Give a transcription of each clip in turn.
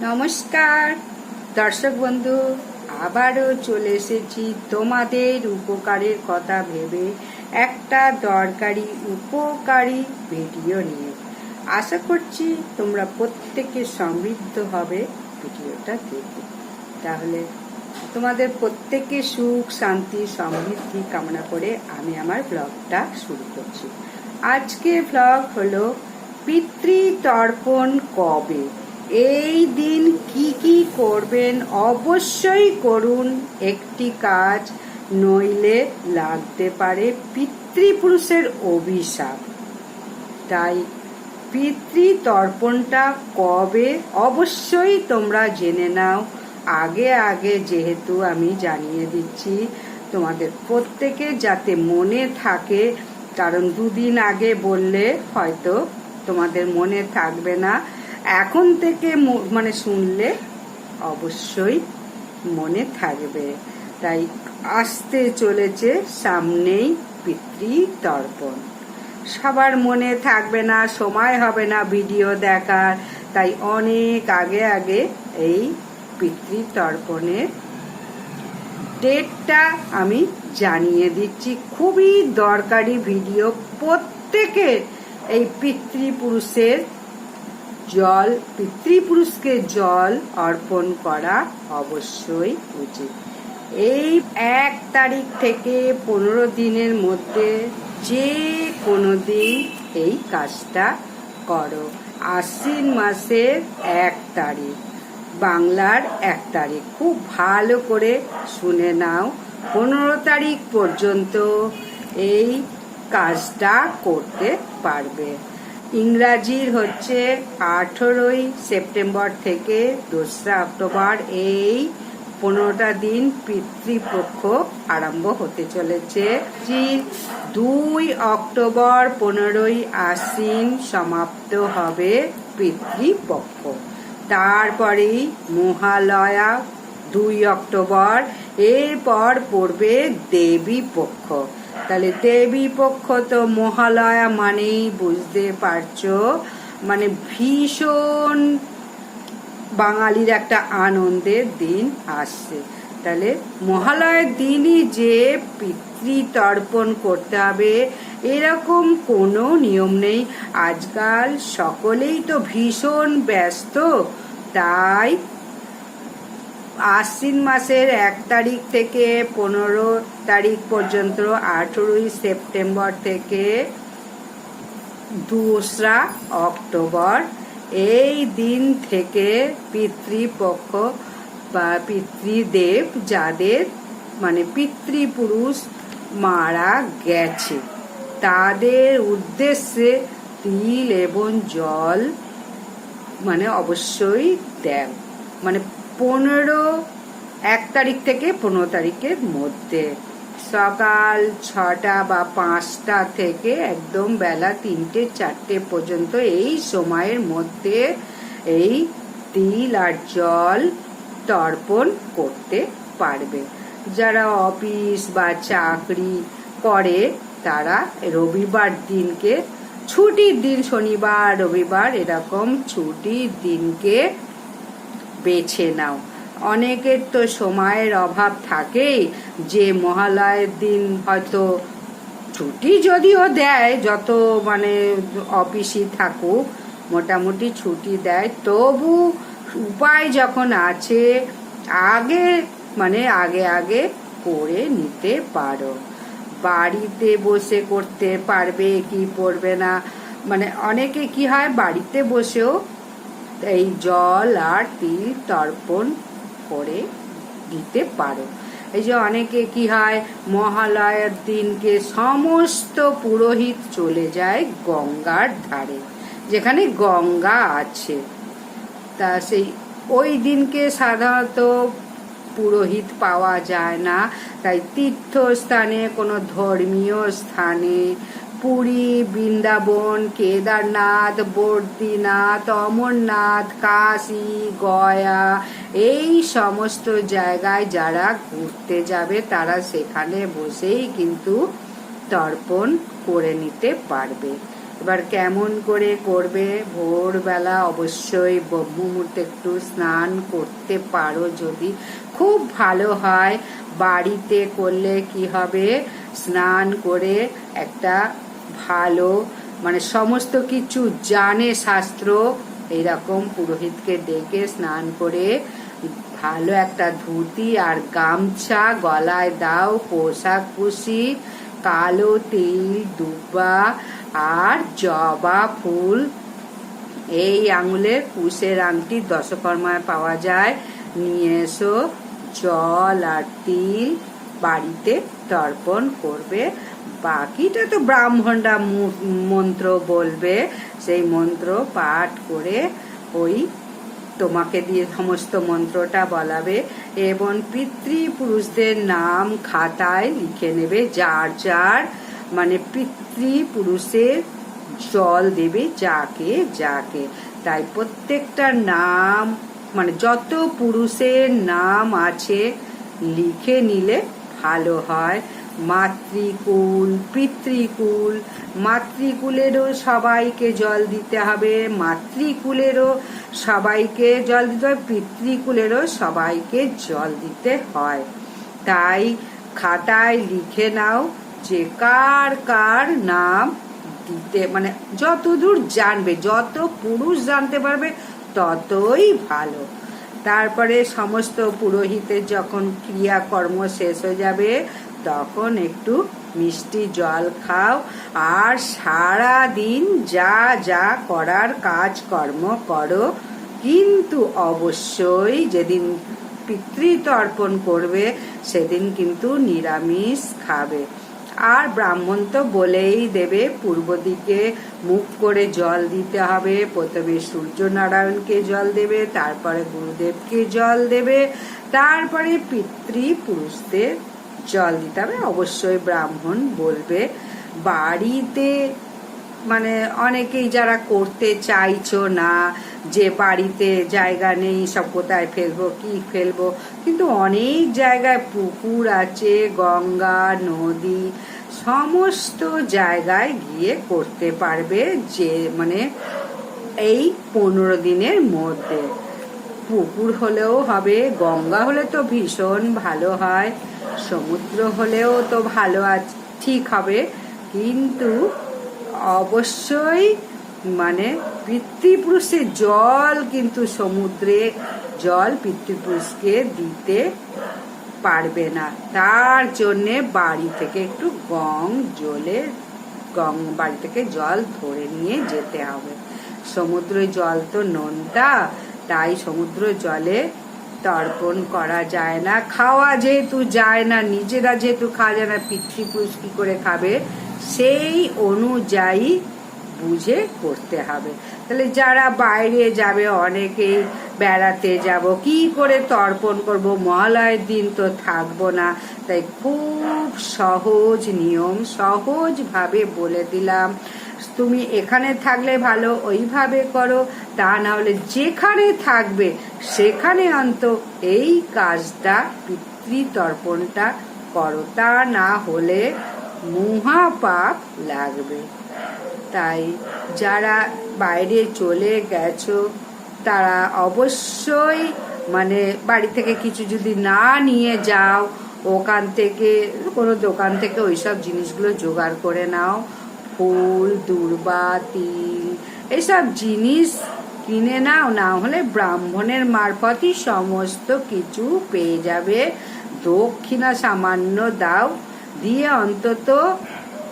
নমস্কার। দর্শক বন্ধু, আবারও চলে এসেছি তোমাদের উপকারের কথা ভেবে একটা দরকারি উপকারী ভিডিও নিয়ে। আশা করছি তোমরা প্রত্যেকে সমৃদ্ধ হবে ভিডিওটা দেখে তাহলে তোমাদের প্রত্যেকে সুখ, শান্তি, সমৃদ্ধি কামনা করে আমি আমার ব্লগটা শুরু করছি। আজকে ব্লগ হলো পিতৃতর্পণ কবে? এই দিন কি কি করবেন অবশ্যই করুন। একটি কাজ নইলে লাগতে পারে পিতৃপুরুষের অভিশাপ। তাই পিতৃতর্পণটা কবে? অবশ্যই তোমরা জেনে নাও। আগে আগে যেহেতু আমি জানিয়ে দিচ্ছি তোমাদের প্রত্যেকে যাতে মনে থাকে, কারণ দুদিন আগে বললে হয়তো তোমাদের মনে থাকবে না। এখন থেকে মানে শুনলে অবশ্যই মনে থাকবে। তাই আসতে চলেছে সামনেই পিতৃ পিতৃতর্পণ। সবার মনে থাকবে না, সময় হবে না ভিডিও দেখার। তাই অনেক আগে আগে এই পিতৃতর্পণের ডেটটা আমি জানিয়ে দিচ্ছি। খুবই দরকারি ভিডিও। প্রত্যেকের এই পিতৃপুরুষের জল, পিতৃপুরুষকে জল অর্পণ করা অবশ্যই উচিত। এই এক তারিখ থেকে পনেরো দিনের মধ্যে যে কোনো দিন এই কাজটা করো। আশ্বিন মাসের এক তারিখ, বাংলার এক তারিখ। খুব ভালো করে শুনে নাও, পনেরো তারিখ পর্যন্ত এই কাজটা করতে পারবে। ইংরাজির হচ্ছে আঠেরোই সেপ্টেম্বর থেকে দোসরা অক্টোবর। এই পনেরোটা দিন পিতৃপক্ষ আরম্ভ হতে চলেছে। দুই অক্টোবর পনেরোই আশ্বিন সমাপ্ত হবে পিতৃপক্ষ। তারপরেই মহালয়া দুই অক্টোবর। এরপর পড়বে দেবী পক্ষ তাহলে দেবী পক্ষ তো মহালয়া মানেই বুঝতে পারছ মানে ভীষণ বাঙালির একটা আনন্দের দিন আসছে। তাহলে মহালয়ের দিনই যে পিতৃতর্পণ করতে হবে, এরকম কোনো নিয়ম নেই। আজকাল সকলেই তো ভীষণ ব্যস্ত, তাই আশ্বিন মাসের এক তারিখ থেকে পনেরো তারিখ পর্যন্ত, আঠেরোই সেপ্টেম্বর থেকে দোসরা অক্টোবর। এই দিন থেকে পিতৃপক্ষ বা পিতৃদেব যাদের মানে পিতৃপুরুষ মারা গেছে, তাদের উদ্দেশ্যে তিল এবং জল মানে অবশ্যই দেন মানে পনেরো, এক তারিখ থেকে পনেরো তারিখের মধ্যে। সকাল ছটা বা পাঁচটা থেকে একদম বেলা তিনটে, চারটে পর্যন্ত এই সময়ের মধ্যে এই তিল আর জল তর্পণ করতে পারবে। যারা অফিস বা চাকরি করে, তারা রবিবার দিনকে, ছুটির দিন শনিবার, রবিবার এরকম ছুটির দিনকে বেছে নাও। অনেকের তো সময়ের অভাব থাকেই, যে মহালয়ের দিন হয়তো ছুটি যদিও দেয়, যত মানে অফিসই থাকুক, মোটামুটি ছুটি দেয়। তবু উপায় যখন আছে, আগে মানে আগে আগে করে নিতে পারো। বাড়িতে বসে করতে পারবে কি পড়বে না মানে অনেকে কি হয়, বাড়িতে বসেও এই জল আর তিল তর্পণ করে দিতে পারো। এই যে অনেকে কি হয়, মহালয়ার দিনকে সমস্ত পুরোহিত চলে যায় গঙ্গার ধারে, যেখানে গঙ্গা আছে। তা সেই ওই দিনকে সাধারণত পুরোহিত পাওয়া যায় না। তাই তীর্থস্থানে, কোনো ধর্মীয় স্থানে পুরী, বৃন্দাবন, কেদারনাথ, বদ্রীনাথ, অমরনাথ, কাশী, গয়া, এই সমস্ত জায়গায় যারা ঘুরতে যাবে তারা সেখানে বসেই কিন্তু তর্পণ করে নিতে পারবে। এবার কেমন করে করবে? ভোরবেলা অবশ্যই মুহূর্তে একটু স্নান করতে পারো যদি। খুব ভালো হয়। বাড়িতে করলে কি হবে? স্নান করে একটা ভালো। মানে সমস্ত কিছু জানে শাস্ত্র। এইরকম পুরোহিতকে ডেকে স্নান করে ভালো একটা ধুতি আর গামছা গলায় দাও, পোশাক পুষি কালো তিল, দুব্বা আর জবা ফুল। এই আঙুলের পুষের আংটি দশকর্মায় পাওয়া যায়। নিয়ে এসো, জল আর তিল বাড়িতে তর্পণ করবে। বাকিটা তো ব্রাহ্মণরা মন্ত্র বলবে। সেই মন্ত্র পাঠ করে ওই তোমাকে দিয়ে সমস্ত মন্ত্রটা বলাবে এবং পিতৃপুরুষদের নাম খাতায় লিখে নেবে। যার যার মানে পিতৃপুরুষের জল দেবে যাকে যাকে। তাই প্রত্যেকটা নাম মানে যত পুরুষের নাম আছে লিখে নিলে ভালো হয়। মাতৃকুল, পিতৃকুল। মাতৃকুলেরও সবাইকে জল দিতে হবে। মাতৃকুলেরও সবাইকে জল দিতে হয়। পিতৃকুলেরও সবাইকে জল দিতে হয়। তাই খাতায় লিখে নাও যে কার কার নাম দিতে মানে যতদূর জানবে, যত পুরুষ জানতে পারবে, ততই ভালো। তারপরে সমস্ত পুরোহিতের যখন ক্রিয়াকর্ম শেষ হয়ে যাবে তখন একটু মিষ্টি জল খাও আর সারা দিন যা যা করার কাজকর্ম করো। কিন্তু অবশ্যই যেদিন পিতৃতর্পণ করবে, সেদিন কিন্তু নিরামিষ খাবে। আর ব্রাহ্মণ তো বলেই দেবে, পূর্ব দিকে মুখ করে জল দিতে হবে। প্রথমে সূর্য নারায়ণকে জল দেবে, তারপরে গুরুদেবকে জল দেবে, তারপরে পিতৃ পুরুষদের জল দিতে হবে। অবশ্যই ব্রাহ্মণ বলবে, বাড়িতে মানে অনেকেই যারা করতে চাইছো না, যে বাড়িতে জায়গা নেই, সব কোথায় ফেলব, কি ফেলব, কিন্তু অনেক জায়গায় পুকুর আছে, গঙ্গা, নদী, সমস্ত জায়গায় গিয়ে করতে পারবে যে মানে এই পনেরো দিনের মধ্যে। পুকুর হলেও হবে, গঙ্গা হলে তো ভীষণ ভালো হয়, সমুদ্র হলেও তো ভালো আছে ঠিক হবে। কিন্তু অবশ্যই মানে পিতৃপুরুষের জল কিন্তু সমুদ্রে, জল পিতৃপুরুষকে দিতে পারবে না। তার জন্যে বাড়ি থেকে একটু গং জলে, গং বাড়ি থেকে জল ধরে নিয়ে যেতে হবে। সমুদ্রের জল তো নোনতা তাই সমুদ্র জলে তর্পণ করা যায় না। খাওয়া যেহেতু যায় না, নিজেরা যেহেতু খাওয়া যায় না, পিতৃপুরুষ কি করে খাবে? সেই অনুযায়ী বুঝে করতে হবে। তাহলে যারা বাইরে যাবে, অনেকেই বেড়াতে যাব, কি করে তর্পণ করব? মহালয়ের দিন তো থাকব না। তাই খুব সহজ নিয়ম, সহজভাবে বলে দিলাম। তুমি এখানে থাকলে ভালো, ওইভাবে করো। তা না হলে যেখানে থাকবে, সেখানে অন্ত এই কাজটা, পিতৃতর্পণটা করো। তা না হলে মহাপাপ লাগবে। তাই যারা বাইরে চলে গেছো, তারা অবশ্যই মানে বাড়ি থেকে কিছু যদি না নিয়ে যাও, ওখান থেকে কোনো দোকান থেকে ওইসব জিনিসগুলো জোগাড় করে নাও। ফুল, দূর্বা, তিল, এসব জিনিস কিনে নাও, না হলে ব্রাহ্মণের মারফতই সমস্ত কিছু পেয়ে যাবে। দক্ষিণা সামান্য দাও, দিয়ে অন্তত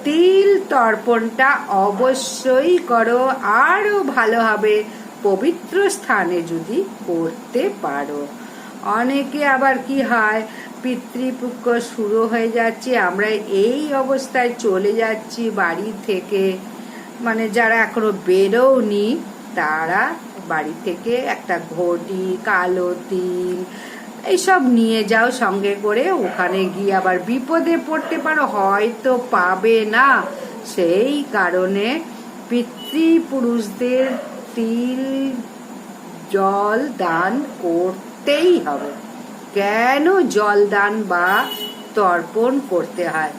তিল তর্পণটা অবশ্যই করো আরও ভালো হবে, পবিত্র স্থানে যদি করতে পারো। অনেকে আবার কি হয় পিতৃপক্ষ শুরু হয়ে যাচ্ছে। আমরা এই অবস্থায় চলে যাচ্ছি বাড়ি থেকে। মানে যারা এখনও বেরোনি তারা বাড়ি থেকে একটা ঘটি, কালো তিল, এইসব নিয়ে যাও সঙ্গে করে। ওখানে গিয়ে আবার বিপদে পড়তে পারো, হয়তো পাবে না। সেই কারণে পিতৃপুরুষদের তিল জল দান করতেই হবে। কেন জল দান বা তর্পণ করতে হয়?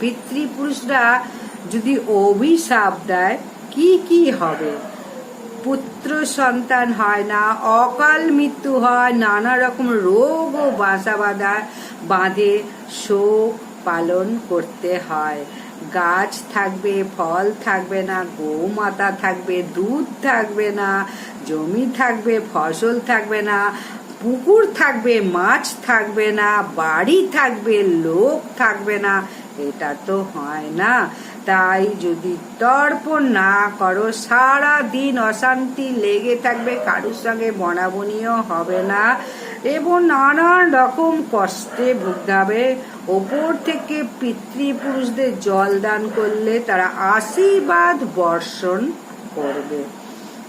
পিতৃপুরুষরা যদি অভিশাপ দেয়, কি কি হবে? পুত্র সন্তান হয় না, অকাল মৃত্যু হয়, নানা রকম রোগ ও বাসা বাঁধা বাঁধে শোক পালন করতে হয়। গাছ থাকবে, ফল থাকবে না, গোমাতা থাকবে, দুধ থাকবে না, জমি থাকবে, ফসল থাকবে না পুকুর থাকবে, মাছ থাকবে না, বাড়ি থাকবে, লোক থাকবে না। এটা তো হয় না। তাই যদি তর্পণ না করো সারা দিন অশান্তি লেগে থাকবে, কারুর সঙ্গে বনাবনিও হবে না। এবং নানান রকম কষ্টে ভুগতে হবে ওপর থেকে পিতৃপুরুষদের জল দান করলে তারা আশীর্বাদ বর্ষণ করবে।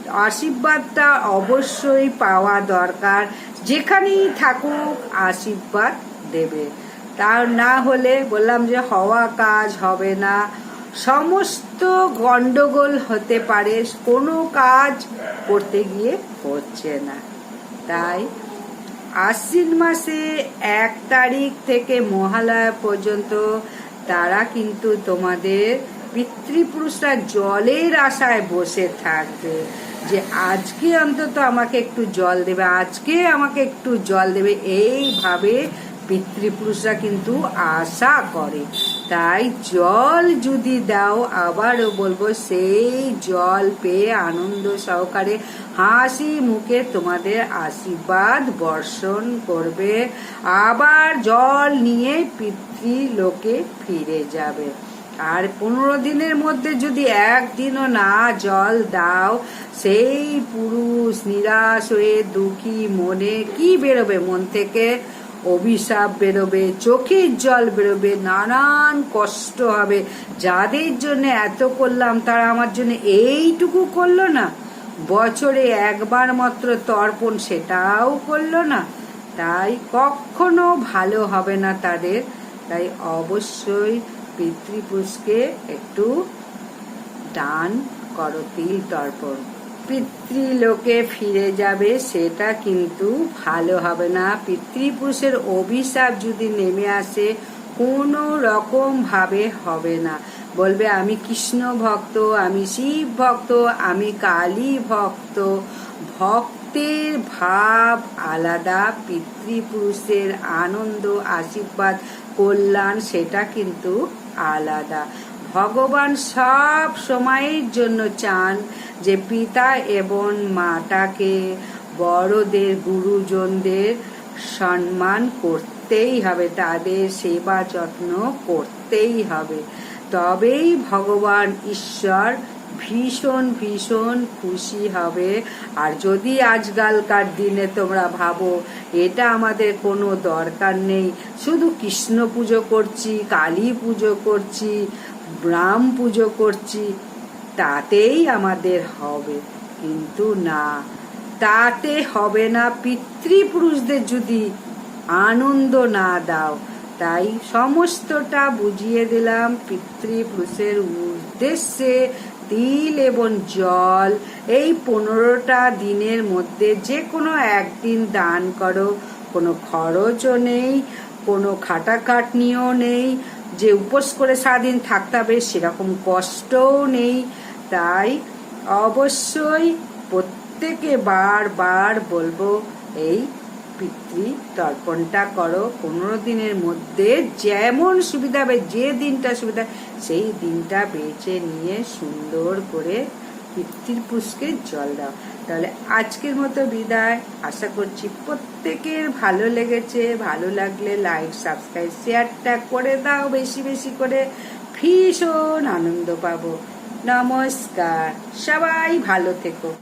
আশীর্বাদটা অবশ্যই পাওয়া দরকার। যেখানেই থাকুক আশীর্বাদ দেবে। তার না হলে বললাম যে হওয়া কাজ হবে না। সমস্ত গন্ডগোল হতে পারে, কোনো কাজ করতে গিয়ে হচ্ছে না। তাই আশ্বিন মাসে এক তারিখ থেকে মহালয়া পর্যন্ত তারা কিন্তু তোমাদের পিতৃপুরুষরা জলের আশায় বসে থাকবে। যে আজকে অন্তত আমাকে একটু জল দেবে, আজকে আমাকে একটু জল দেবে। এইভাবে পিতৃপুরুষরা কিন্তু আশা করে। তাই জল যদি দাও, আবারও বলব, সেই জল পেয়ে আনন্দ সহকারে হাসি মুখে তোমাদের আশীর্বাদ বর্ষণ করবে। আবার জল নিয়ে পিতৃলোকে ফিরে যাবে। আর পনেরো দিনের মধ্যে যদি একদিনও না জল দাও, সেই পুরুষ নিরাশ হয়ে দুঃখী মনে কি বেরোবে মন থেকে? অভিশাপ বেরোবে, চোখের জল বেরোবে, নানান কষ্ট হবে। যাদের জন্য এত করলাম, তারা আমার জন্য এইটুকু করল না। বছরে একবার মাত্র তর্পণ সেটাও করল না। তাই কখনো ভালো হবে না তাদের। তাই অবশ্যই পিতৃপুরুষকে একটু দান করো, তিল তর্পণ। পিতৃলোকে ফিরে যাবে, সেটা কিন্তু ভালো হবে না। পিতৃপুরুষের অভিশাপ যদি নেমে আসে, কোনো রকম ভাবে হবে না। বলবে, আমি কৃষ্ণ ভক্ত, আমি শিব ভক্ত, আমি কালী ভক্ত। ভক্তের ভাব আলাদা, পিতৃপুরুষের আনন্দ, আশীর্বাদ, কল্যাণ, সেটা কিন্তু আলাদা। ভগবান সব সময়ের জন্য চান যে পিতা এবং মাতাকে বড়দের, গুরুজনদের সম্মান করতেই হবে, তাদের সেবা যত্ন করতেই হবে। তবেই ভগবান ঈশ্বর ভীষণ ভীষণ খুশি হবে। আর যদি আজকালকার দিনে তোমরা ভাবো, এটা আমাদের কোনো দরকার নেই। শুধু কৃষ্ণ পুজো করছি, কালী পুজো করছি, রাম পুজো করছি, তাতেই আমাদের হবে। কিন্তু না, তাতে হবে না পিতৃপুরুষদের যদি আনন্দ না দাও। তাই সমস্তটা বুঝিয়ে দিলাম, পিতৃপুরুষের উদ্দেশ্যে তিল এবং জল। এই পনেরোটা দিনের মধ্যে যে কোনো একদিন দান করো। কোনো খরচও নেই, কোনো খাটাখাটনিও নেই। যে উপোস করে সারাদিন থাকতে হবে সেরকম কষ্টও নেই। তাই অবশ্যই প্রত্যেকে বারবার বলব, এই পিতৃ তর্পণটা করো। পনেরো দিনের মধ্যে যেমন সুবিধা হবে, যে দিনটা সুবিধা, সেই দিনটা বেছে নিয়ে সুন্দর করে পিতৃ পুষ্কে জল দাও। তাহলে আজকের মতো বিদায়। আশা করছি প্রত্যেকের ভালো লেগেছে। ভালো লাগলে লাইক সাবস্ক্রাইব শেয়ারটা করে দাও বেশি বেশি করে। ভীষণ আনন্দ পাবো। নমস্কার। সবাই ভালো থেকো।